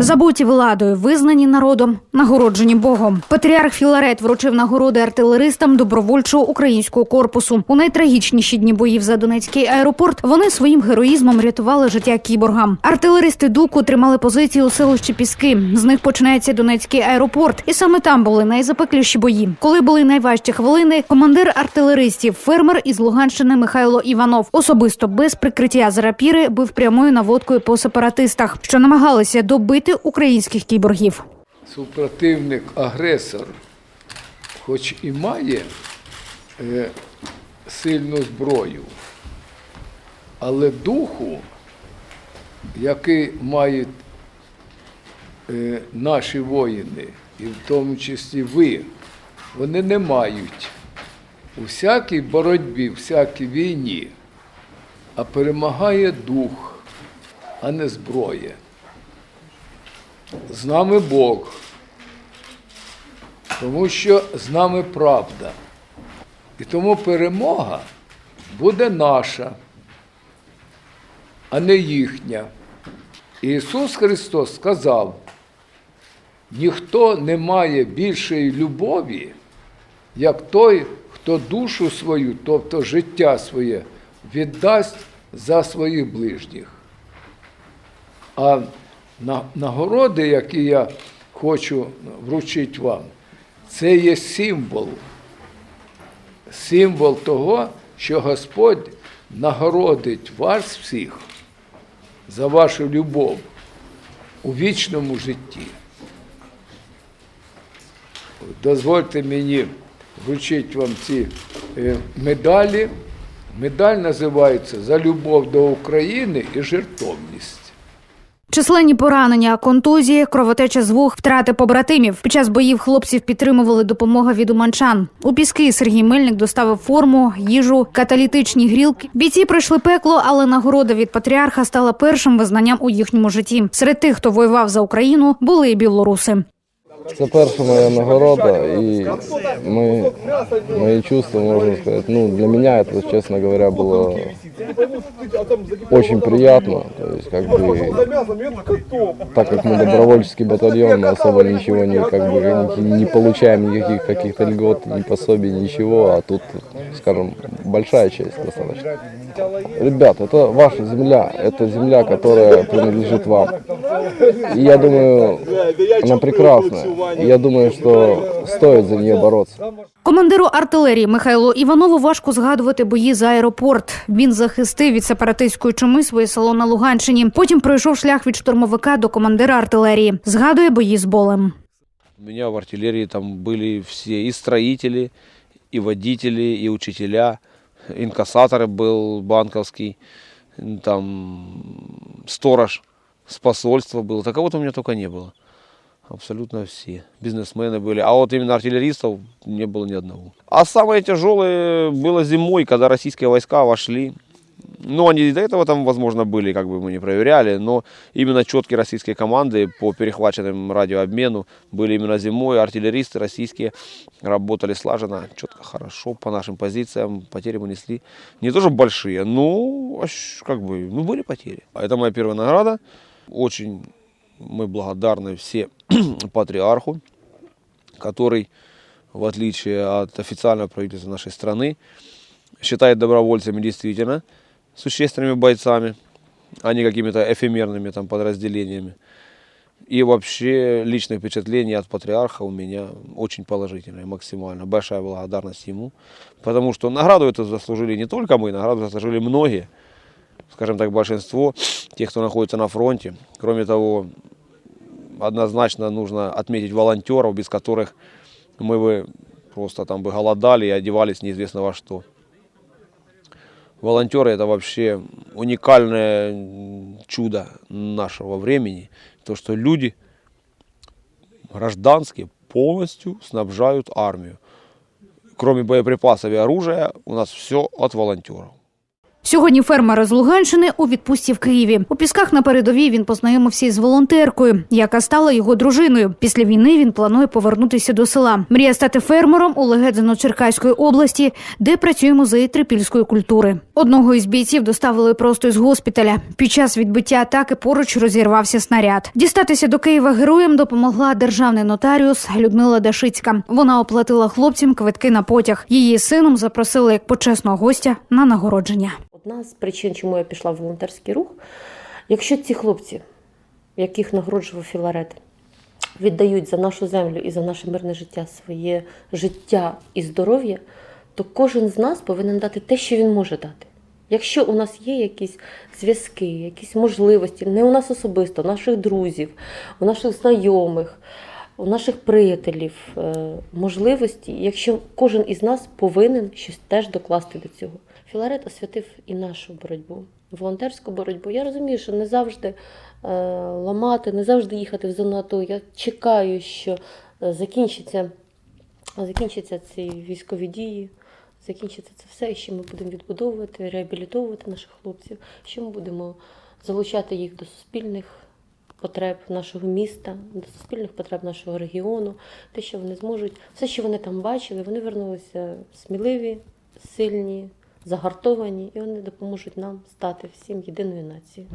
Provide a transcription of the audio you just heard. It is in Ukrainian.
Забуті владою, визнані народом, нагороджені Богом. Патріарх Філарет вручив нагороди артилеристам добровольчого українського корпусу. У найтрагічніші дні боїв за Донецький аеропорт вони своїм героїзмом рятували життя кіборгам. Артилеристи Дуку тримали позиції у селищі Піски. З них починається Донецький аеропорт, і саме там були найзапекліші бої. Коли були найважчі хвилини, командир артилеристів, фермер із Луганщини Михайло Іванов, особисто без прикриття з рапіри бив прямою наводкою по сепаратистах, що намагалися добити українських кіборгів. супротивник агресор, хоч і має е, сильну зброю, але духу, який мають е, наші воїни, і в тому числі ви, вони не мають у всякій боротьбі, всякій війні, а перемагає дух, а не зброя. З нами Бог, тому що з нами правда. І тому перемога буде наша, а не їхня. Ісус Христос сказав, ніхто не має більшої любові, як той, хто душу свою, тобто життя своє, віддасть за своїх ближніх. А нагороди, які я хочу вручити вам, це є символ. Символ того, що Господь нагородить вас всіх за вашу любов у вічному житті. Дозвольте мені вручити вам ці е, медалі. Медаль називається За любов до України і жертовність. Численні поранення, контузії, кровотеча з вух, втрати побратимів. Під час боїв хлопців підтримували допомога від уманчан. У піски Сергій Мельник доставив форму, їжу, каталітичні грілки. Бійці пройшли пекло, але нагорода від патріарха стала першим визнанням у їхньому житті. Серед тих, хто воював за Україну, були і білоруси. Це перша моя нагорода, і ми, мої чувства, можна сказати, ну, для меня это, честно говоря, было очень приятно. То есть, как бы, так как мы добровольческий батальон, мы особо ничего не, как бы, не, не получаем никаких каких-то льгот, ни пособий, ничего, а тут, скажем, большая честь достаточно. Ребят, это ваша земля, это земля, которая принадлежит вам. И я думаю, она прекрасная. И я думаю, что стоит за нее бороться. Командиру артилерії Михайлу Іванову важко згадувати бої за аеропорт. Він захистив від сепаратистської чуми своє село на Луганщині. Потім пройшов шлях від штурмовика до командира артилерії. Згадує бої з болем. У меня в артиллерии там были все и строители, и водители, и учителя. Инкассаторы был банковский, там сторож С посольства был. Так кого-то у меня только не было. Абсолютно все. Бизнесмены были. А вот именно артиллеристов не было ни одного. А самое тяжелое было зимой, когда российские войска вошли. Ну, они и до этого там, возможно, были, как бы мы не проверяли, но именно четкие российские команды по перехваченным радиообмену были именно зимой. Артиллеристы российские работали слаженно, четко, хорошо, по нашим позициям. Потери мы несли не тоже большие, но как бы, ну, были потери. А Это моя первая награда. Очень мы благодарны все патриарху, который, в отличие от официального правительства нашей страны, считает добровольцами действительно существенными бойцами, а не какими-то эфемерными там подразделениями. И вообще личное впечатление от патриарха у меня очень положительное, максимально. Большая благодарность ему, потому что награду эту заслужили не только мы, награду заслужили многие, скажем так, большинство тех, кто находится на фронте. Кроме того, однозначно нужно отметить волонтеров, без которых мы бы просто там бы голодали и одевались неизвестно во что. Волонтеры это вообще уникальное чудо нашего времени. То, что люди гражданские полностью снабжают армию. Кроме боеприпасов и оружия, у нас все от волонтеров. Сьогодні фермер з Луганщини у відпустці в Києві. У пісках на передовій він познайомився із волонтеркою, яка стала його дружиною. Після війни він планує повернутися до села. Мріє стати фермером у Легедзино-Черкаської області, де працює музей трипільської культури. Одного із бійців доставили просто із госпіталя. Під час відбиття атаки поруч розірвався снаряд. Дістатися до Києва героям допомогла державний нотаріус Людмила Дашицька. Вона оплатила хлопцям квитки на потяг. Її сином запросили як почесного гостя на нагородження. Одна з причин, чому я пішла в волонтерський рух, якщо ці хлопці, яких нагороджував Філарет, віддають за нашу землю і за наше мирне життя своє життя і здоров'я, то кожен з нас повинен дати те, що він може дати. Якщо у нас є якісь зв'язки, якісь можливості, не у нас особисто, у наших друзів, у наших знайомих, у наших приятелів, е, можливості, якщо кожен із нас повинен щось теж докласти до цього. Філарет освятив і нашу боротьбу, волонтерську боротьбу. Я розумію, що не завжди е, ламати, не завжди їхати в зону АТО. Я чекаю, що е, закінчиться, закінчаться ці військові дії, закінчиться це все, і що ми будемо відбудовувати, реабілітовувати наших хлопців, що ми будемо залучати їх до суспільних потреб нашого міста, до суспільних потреб нашого регіону, те, що вони зможуть, все, що вони там бачили, вони вернулися сміливі, сильні, загартовані, і вони допоможуть нам стати всім єдиною нацією.